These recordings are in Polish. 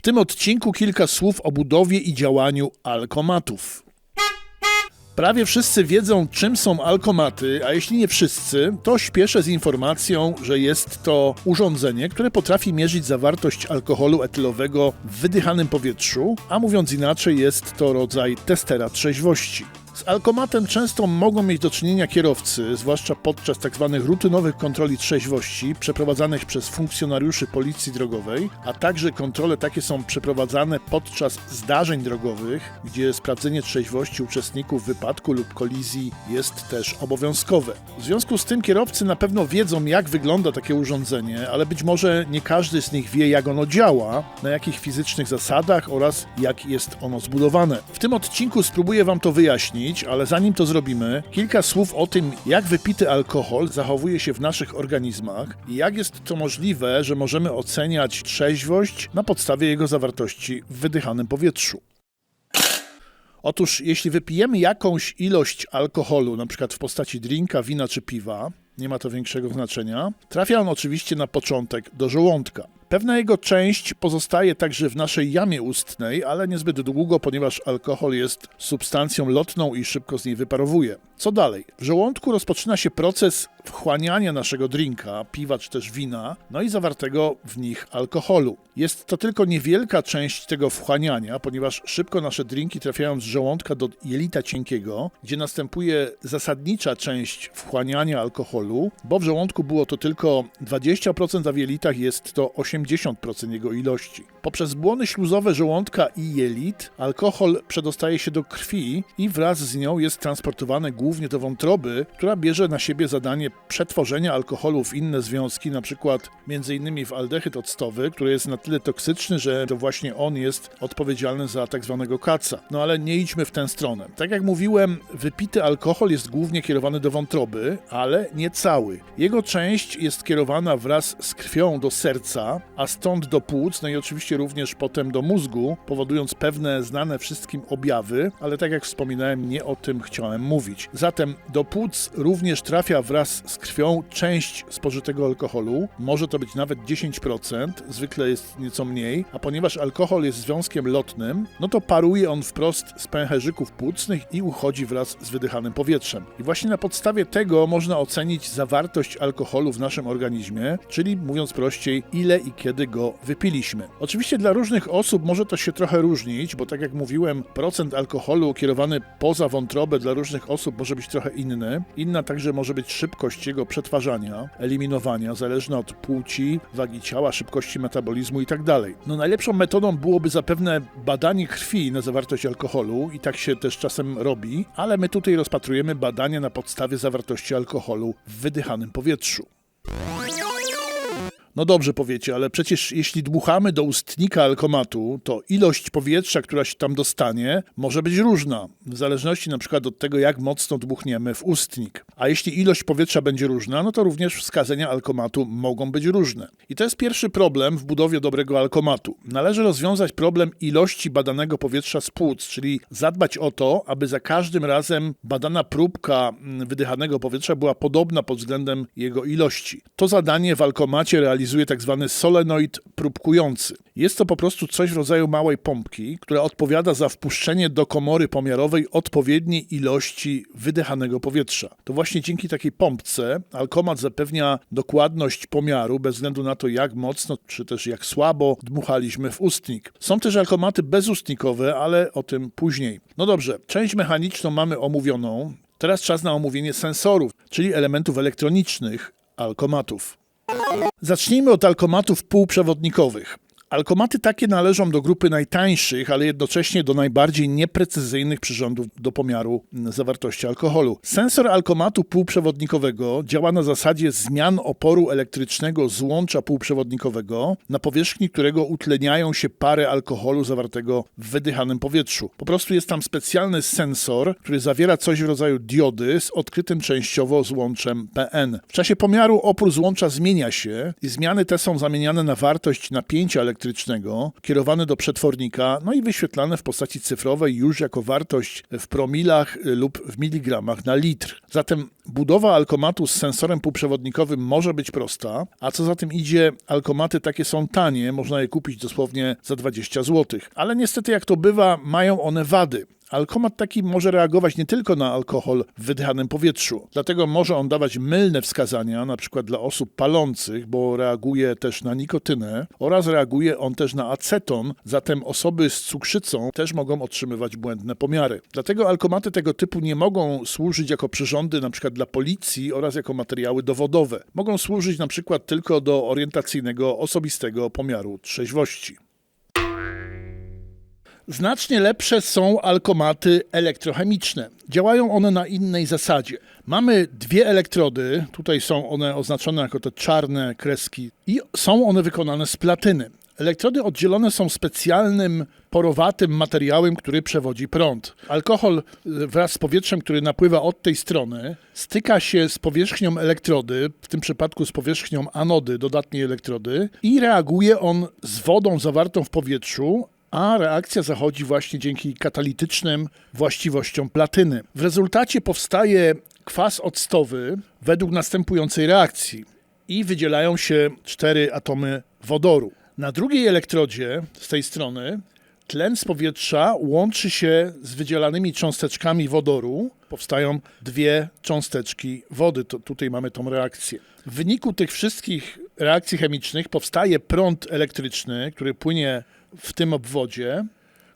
W tym odcinku kilka słów o budowie i działaniu alkomatów. Prawie wszyscy wiedzą, czym są alkomaty, a jeśli nie wszyscy, to śpieszę z informacją, że jest to urządzenie, które potrafi mierzyć zawartość alkoholu etylowego w wydychanym powietrzu, a mówiąc inaczej, jest to rodzaj testera trzeźwości. Z alkomatem często mogą mieć do czynienia kierowcy, zwłaszcza podczas tzw. rutynowych kontroli trzeźwości przeprowadzanych przez funkcjonariuszy policji drogowej, a także kontrole takie są przeprowadzane podczas zdarzeń drogowych, gdzie sprawdzenie trzeźwości uczestników wypadku lub kolizji jest też obowiązkowe. W związku z tym kierowcy na pewno wiedzą, jak wygląda takie urządzenie, ale być może nie każdy z nich wie, jak ono działa, na jakich fizycznych zasadach oraz jak jest ono zbudowane. W tym odcinku spróbuję Wam to wyjaśnić ale zanim to zrobimy, kilka słów o tym, jak wypity alkohol zachowuje się w naszych organizmach i jak jest to możliwe, że możemy oceniać trzeźwość na podstawie jego zawartości w wydychanym powietrzu. Otóż, jeśli wypijemy jakąś ilość alkoholu, przykład w postaci drinka, wina czy piwa, nie ma to większego znaczenia, trafia on oczywiście na początek do żołądka. Pewna jego część pozostaje także w naszej jamie ustnej, ale niezbyt długo, ponieważ alkohol jest substancją lotną i szybko z niej wyparowuje. Co dalej? W żołądku rozpoczyna się proces wchłaniania naszego drinka, piwa czy też wina, no i zawartego w nich alkoholu. Jest to tylko niewielka część tego wchłaniania, ponieważ szybko nasze drinki trafiają z żołądka do jelita cienkiego, gdzie następuje zasadnicza część wchłaniania alkoholu, bo w żołądku było to tylko 20%, a w jelitach jest to 80% jego ilości. Poprzez błony śluzowe żołądka i jelit alkohol przedostaje się do krwi i wraz z nią jest transportowany głównie do wątroby, która bierze na siebie zadanie przetworzenia alkoholu w inne związki, np. m.in. w aldehyd octowy, który jest na tyle toksyczny, że to właśnie on jest odpowiedzialny za tak zwanego kaca. No ale nie idźmy w tę stronę. Tak jak mówiłem, wypity alkohol jest głównie kierowany do wątroby, ale nie cały. Jego część jest kierowana wraz z krwią do serca, a stąd do płuc, no i oczywiście również potem do mózgu, powodując pewne znane wszystkim objawy, ale tak jak wspominałem, nie o tym chciałem mówić. Zatem do płuc również trafia wraz z krwią część spożytego alkoholu, może to być nawet 10%, zwykle jest nieco mniej, a ponieważ alkohol jest związkiem lotnym, no to paruje on wprost z pęcherzyków płucnych i uchodzi wraz z wydychanym powietrzem. I właśnie na podstawie tego można ocenić zawartość alkoholu w naszym organizmie, czyli mówiąc prościej, ile i kiedy go wypiliśmy. Oczywiście dla różnych osób może to się trochę różnić, bo tak jak mówiłem, procent alkoholu kierowany poza wątrobę dla różnych osób może być trochę inny. Inna także może być szybkość jego przetwarzania, eliminowania, zależna od płci, wagi ciała, szybkości metabolizmu itd. Tak no najlepszą metodą byłoby zapewne badanie krwi na zawartość alkoholu i tak się też czasem robi, ale my tutaj rozpatrujemy badania na podstawie zawartości alkoholu w wydychanym powietrzu. No dobrze powiecie, ale przecież jeśli dmuchamy do ustnika alkomatu, to ilość powietrza, która się tam dostanie, może być różna, w zależności na przykład od tego, jak mocno dmuchniemy w ustnik. A jeśli ilość powietrza będzie różna, no to również wskazania alkomatu mogą być różne. I to jest pierwszy problem w budowie dobrego alkomatu. Należy rozwiązać problem ilości badanego powietrza z płuc, czyli zadbać o to, aby za każdym razem badana próbka mm, wydychanego powietrza była podobna pod względem jego ilości. To zadanie w alkomacie realizuje realizuje tak zwany solenoid próbkujący. Jest to po prostu coś w rodzaju małej pompki, która odpowiada za wpuszczenie do komory pomiarowej odpowiedniej ilości wydychanego powietrza. To właśnie dzięki takiej pompce alkomat zapewnia dokładność pomiaru bez względu na to, jak mocno czy też jak słabo dmuchaliśmy w ustnik. Są też alkomaty bezustnikowe, ale o tym później. No dobrze, część mechaniczną mamy omówioną. Teraz czas na omówienie sensorów, czyli elementów elektronicznych alkomatów. Zacznijmy od alkomatów półprzewodnikowych. Alkomaty takie należą do grupy najtańszych, ale jednocześnie do najbardziej nieprecyzyjnych przyrządów do pomiaru zawartości alkoholu. Sensor alkomatu półprzewodnikowego działa na zasadzie zmian oporu elektrycznego złącza półprzewodnikowego, na powierzchni którego utleniają się pary alkoholu zawartego w wydychanym powietrzu. Po prostu jest tam specjalny sensor, który zawiera coś w rodzaju diody z odkrytym częściowo złączem PN. W czasie pomiaru opór złącza zmienia się i zmiany te są zamieniane na wartość napięcia elektrycznego elektrycznego, kierowane do przetwornika, no i wyświetlane w postaci cyfrowej już jako wartość w promilach lub w miligramach na litr. Zatem budowa alkomatu z sensorem półprzewodnikowym może być prosta, a co za tym idzie, alkomaty takie są tanie, można je kupić dosłownie za 20 zł. Ale niestety, jak to bywa, mają one wady. Alkomat taki może reagować nie tylko na alkohol w wydychanym powietrzu, dlatego może on dawać mylne wskazania, na przykład dla osób palących, bo reaguje też na nikotynę oraz reaguje on też na aceton, zatem osoby z cukrzycą też mogą otrzymywać błędne pomiary. Dlatego alkomaty tego typu nie mogą służyć jako przyrządy na przykład dla policji oraz jako materiały dowodowe. Mogą służyć na przykład tylko do orientacyjnego, osobistego pomiaru trzeźwości. Znacznie lepsze są alkomaty elektrochemiczne. Działają one na innej zasadzie. Mamy dwie elektrody, tutaj są one oznaczone jako te czarne kreski, i są one wykonane z platyny. Elektrody oddzielone są specjalnym, porowatym materiałem, który przewodzi prąd. Alkohol wraz z powietrzem, który napływa od tej strony, styka się z powierzchnią elektrody, w tym przypadku z powierzchnią anody dodatniej elektrody, i reaguje on z wodą zawartą w powietrzu, a reakcja zachodzi właśnie dzięki katalitycznym właściwościom platyny. W rezultacie powstaje kwas octowy według następującej reakcji i wydzielają się cztery atomy wodoru. Na drugiej elektrodzie z tej strony tlen z powietrza łączy się z wydzielanymi cząsteczkami wodoru. Powstają dwie cząsteczki wody. To tutaj mamy tą reakcję. W wyniku tych wszystkich reakcji chemicznych powstaje prąd elektryczny, który płynie w tym obwodzie,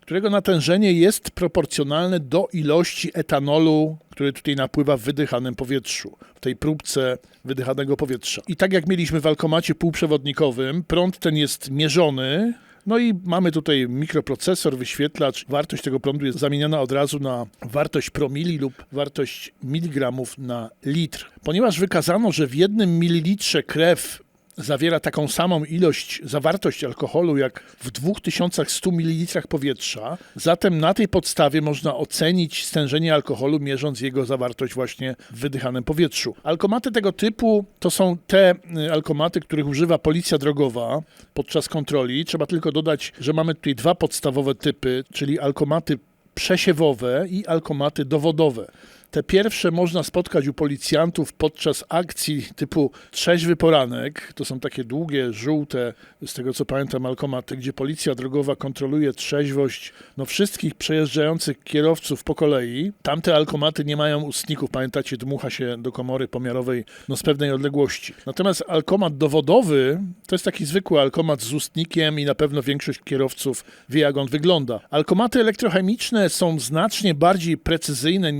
którego natężenie jest proporcjonalne do ilości etanolu, który tutaj napływa w wydychanym powietrzu, w tej próbce wydychanego powietrza. I tak jak mieliśmy w alkomacie półprzewodnikowym, prąd ten jest mierzony. No i mamy tutaj mikroprocesor, wyświetlacz. Wartość tego prądu jest zamieniona od razu na wartość promili lub wartość miligramów na litr. Ponieważ wykazano, że w jednym mililitrze krew zawiera taką samą ilość, zawartość alkoholu jak w 2100 ml powietrza. Zatem na tej podstawie można ocenić stężenie alkoholu, mierząc jego zawartość właśnie w wydychanym powietrzu. Alkomaty tego typu to są te y, alkomaty, których używa policja drogowa podczas kontroli. Trzeba tylko dodać, że mamy tutaj dwa podstawowe typy, czyli alkomaty przesiewowe i alkomaty dowodowe. Te pierwsze można spotkać u policjantów podczas akcji typu trzeźwy poranek. To są takie długie, żółte, z tego co pamiętam, alkomaty, gdzie policja drogowa kontroluje trzeźwość no, wszystkich przejeżdżających kierowców po kolei. Tamte alkomaty nie mają ustników. Pamiętacie, dmucha się do komory pomiarowej no, z pewnej odległości. Natomiast alkomat dowodowy to jest taki zwykły alkomat z ustnikiem i na pewno większość kierowców wie, jak on wygląda. Alkomaty elektrochemiczne są znacznie bardziej precyzyjne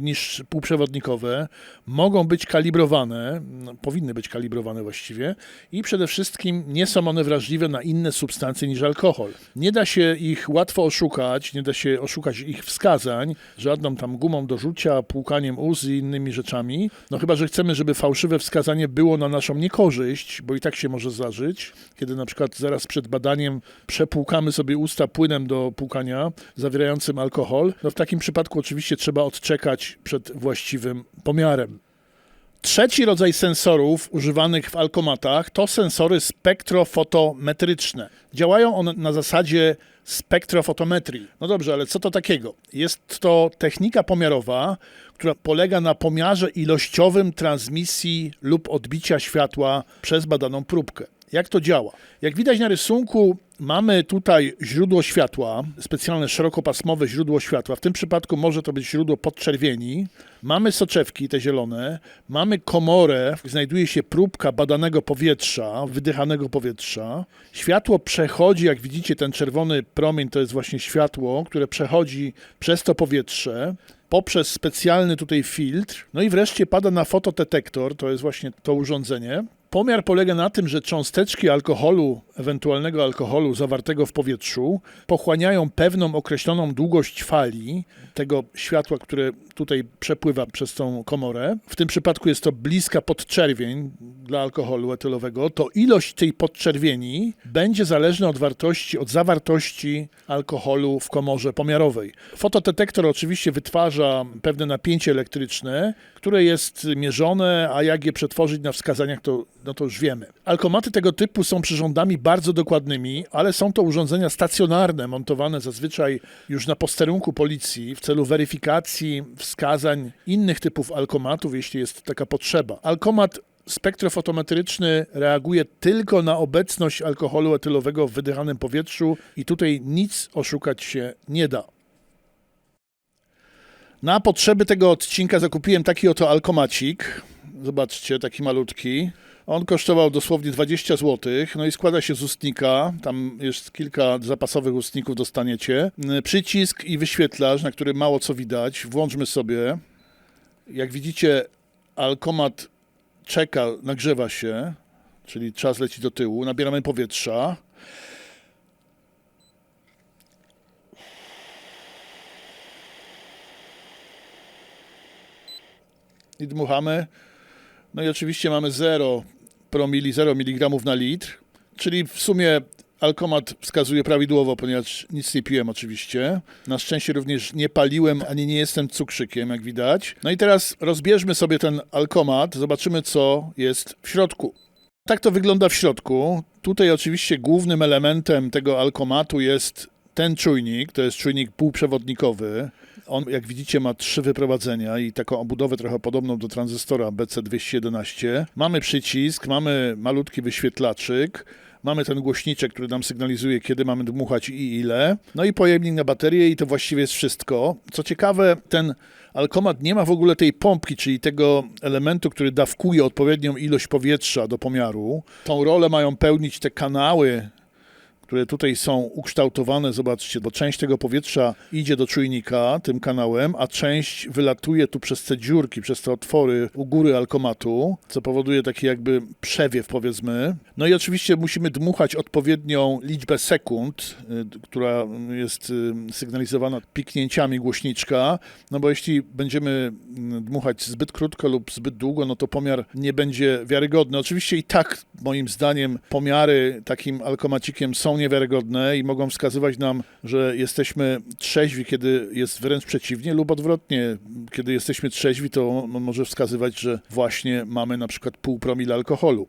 niż niż półprzewodnikowe, mogą być kalibrowane, no, powinny być kalibrowane właściwie i przede wszystkim nie są one wrażliwe na inne substancje niż alkohol. Nie da się ich łatwo oszukać, nie da się oszukać ich wskazań, żadną tam gumą do rzucia, płukaniem ust i innymi rzeczami. No chyba, że chcemy, żeby fałszywe wskazanie było na naszą niekorzyść, bo i tak się może zdarzyć, kiedy na przykład zaraz przed badaniem przepłukamy sobie usta płynem do płukania zawierającym alkohol. No w takim przypadku oczywiście trzeba odczekać przed właściwym pomiarem. Trzeci rodzaj sensorów używanych w alkomatach to sensory spektrofotometryczne. Działają one na zasadzie spektrofotometrii. No dobrze, ale co to takiego? Jest to technika pomiarowa, która polega na pomiarze ilościowym transmisji lub odbicia światła przez badaną próbkę. Jak to działa? Jak widać na rysunku, mamy tutaj źródło światła, specjalne szerokopasmowe źródło światła. W tym przypadku może to być źródło podczerwieni. Mamy soczewki, te zielone. Mamy komorę, znajduje się próbka badanego powietrza, wydychanego powietrza. Światło przechodzi, jak widzicie, ten czerwony promień to jest właśnie światło, które przechodzi przez to powietrze poprzez specjalny tutaj filtr. No i wreszcie pada na fotodetektor, to jest właśnie to urządzenie. Pomiar polega na tym, że cząsteczki alkoholu, ewentualnego alkoholu zawartego w powietrzu, pochłaniają pewną określoną długość fali tego światła, które tutaj przepływa przez tą komorę. W tym przypadku jest to bliska podczerwień dla alkoholu etylowego. To ilość tej podczerwieni będzie zależna od wartości, od zawartości alkoholu w komorze pomiarowej. Fotodetektor oczywiście wytwarza pewne napięcie elektryczne, które jest mierzone, a jak je przetworzyć na wskazaniach, to no to już wiemy. Alkomaty tego typu są przyrządami bardzo dokładnymi, ale są to urządzenia stacjonarne, montowane zazwyczaj już na posterunku policji w celu weryfikacji wskazań innych typów alkomatów, jeśli jest taka potrzeba. Alkomat spektrofotometryczny reaguje tylko na obecność alkoholu etylowego w wydychanym powietrzu i tutaj nic oszukać się nie da. Na potrzeby tego odcinka zakupiłem taki oto alkomacik. Zobaczcie, taki malutki. On kosztował dosłownie 20 zł. No i składa się z ustnika. Tam jest kilka zapasowych ustników, dostaniecie. Y, Przycisk i wyświetlacz, na którym mało co widać. Włączmy sobie. Jak widzicie, alkomat czeka, nagrzewa się, czyli czas leci do tyłu. Nabieramy powietrza. i dmuchamy. No i oczywiście mamy 0 promili, 0 mg na litr, czyli w sumie alkomat wskazuje prawidłowo, ponieważ nic nie piłem oczywiście. Na szczęście również nie paliłem, ani nie jestem cukrzykiem, jak widać. No i teraz rozbierzmy sobie ten alkomat, zobaczymy co jest w środku. Tak to wygląda w środku. Tutaj oczywiście głównym elementem tego alkomatu jest ten czujnik, to jest czujnik półprzewodnikowy. On, jak widzicie, ma trzy wyprowadzenia i taką obudowę trochę podobną do tranzystora BC211. Mamy przycisk, mamy malutki wyświetlaczyk, mamy ten głośniczek, który nam sygnalizuje, kiedy mamy dmuchać i ile. No i pojemnik na baterię i to właściwie jest wszystko. Co ciekawe, ten alkomat nie ma w ogóle tej pompki, czyli tego elementu, który dawkuje odpowiednią ilość powietrza do pomiaru. Tą rolę mają pełnić te kanały które tutaj są ukształtowane, zobaczcie, bo część tego powietrza idzie do czujnika tym kanałem, a część wylatuje tu przez te dziurki, przez te otwory u góry alkomatu, co powoduje taki jakby przewiew, powiedzmy. No i oczywiście musimy dmuchać odpowiednią liczbę sekund, y, która jest y, sygnalizowana piknięciami głośniczka, no bo jeśli będziemy y, dmuchać zbyt krótko lub zbyt długo, no to pomiar nie będzie wiarygodny. Oczywiście i tak, moim zdaniem, pomiary takim alkomacikiem są niewiarygodne i mogą wskazywać nam, że jesteśmy trzeźwi, kiedy jest wręcz przeciwnie, lub odwrotnie, kiedy jesteśmy trzeźwi, to może wskazywać, że właśnie mamy na przykład pół promila alkoholu.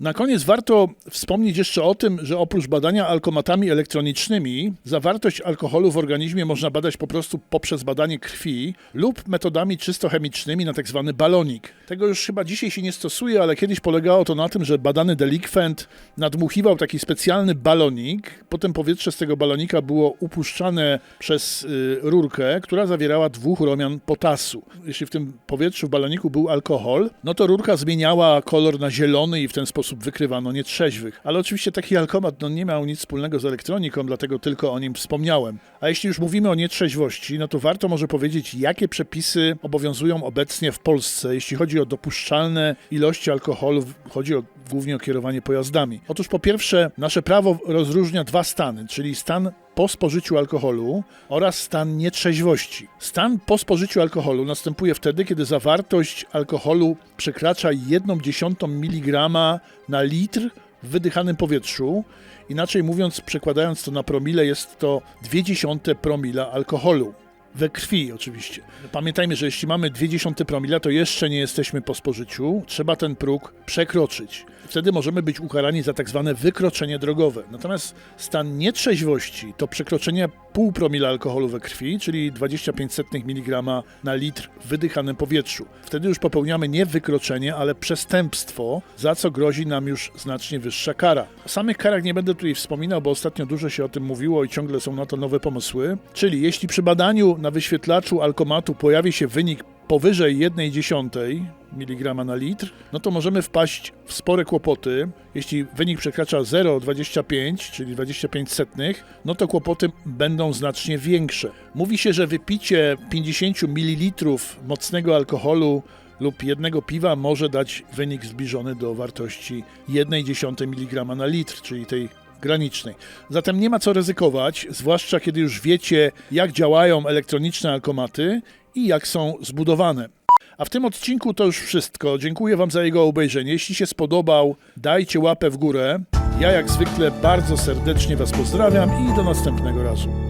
Na koniec warto wspomnieć jeszcze o tym, że oprócz badania alkomatami elektronicznymi, zawartość alkoholu w organizmie można badać po prostu poprzez badanie krwi lub metodami czysto chemicznymi na tak zwany balonik. Tego już chyba dzisiaj się nie stosuje, ale kiedyś polegało to na tym, że badany delikwent nadmuchiwał taki specjalny balonik, potem powietrze z tego balonika było upuszczane przez y, rurkę, która zawierała dwóch romian potasu. Jeśli w tym powietrzu w baloniku był alkohol, no to rurka zmieniała kolor na zielony i w ten sposób wykrywano nietrzeźwych. Ale oczywiście taki alkomat no, nie miał nic wspólnego z elektroniką, dlatego tylko o nim wspomniałem. A jeśli już mówimy o nietrzeźwości, no to warto może powiedzieć, jakie przepisy obowiązują obecnie w Polsce, jeśli chodzi o dopuszczalne ilości alkoholu, chodzi o, głównie o kierowanie pojazdami. Otóż po pierwsze, nasze prawo rozróżnia dwa stany, czyli stan po spożyciu alkoholu oraz stan nietrzeźwości. Stan po spożyciu alkoholu następuje wtedy, kiedy zawartość alkoholu przekracza 1,1 mg na litr w wydychanym powietrzu. Inaczej mówiąc, przekładając to na promile, jest to 0,2 promila alkoholu. We krwi oczywiście. Pamiętajmy, że jeśli mamy 0,2 promila, to jeszcze nie jesteśmy po spożyciu. Trzeba ten próg przekroczyć. Wtedy możemy być ukarani za tak zwane wykroczenie drogowe. Natomiast stan nietrzeźwości to przekroczenie pół promila alkoholu we krwi, czyli 25 mg na litr w wydychanym powietrzu. Wtedy już popełniamy nie wykroczenie, ale przestępstwo, za co grozi nam już znacznie wyższa kara. O samych karach nie będę tutaj wspominał, bo ostatnio dużo się o tym mówiło i ciągle są na to nowe pomysły. Czyli jeśli przy badaniu na wyświetlaczu alkomatu pojawi się wynik powyżej 1,1 mg na litr, no to możemy wpaść w spore kłopoty. Jeśli wynik przekracza 0,25, czyli 25 setnych, no to kłopoty będą znacznie większe. Mówi się, że wypicie 50 ml mocnego alkoholu lub jednego piwa może dać wynik zbliżony do wartości 1,1 mg na litr, czyli tej granicznej. Zatem nie ma co ryzykować, zwłaszcza kiedy już wiecie, jak działają elektroniczne alkomaty i jak są zbudowane. A w tym odcinku to już wszystko. Dziękuję Wam za jego obejrzenie. Jeśli się spodobał, dajcie łapę w górę. Ja jak zwykle bardzo serdecznie Was pozdrawiam i do następnego razu.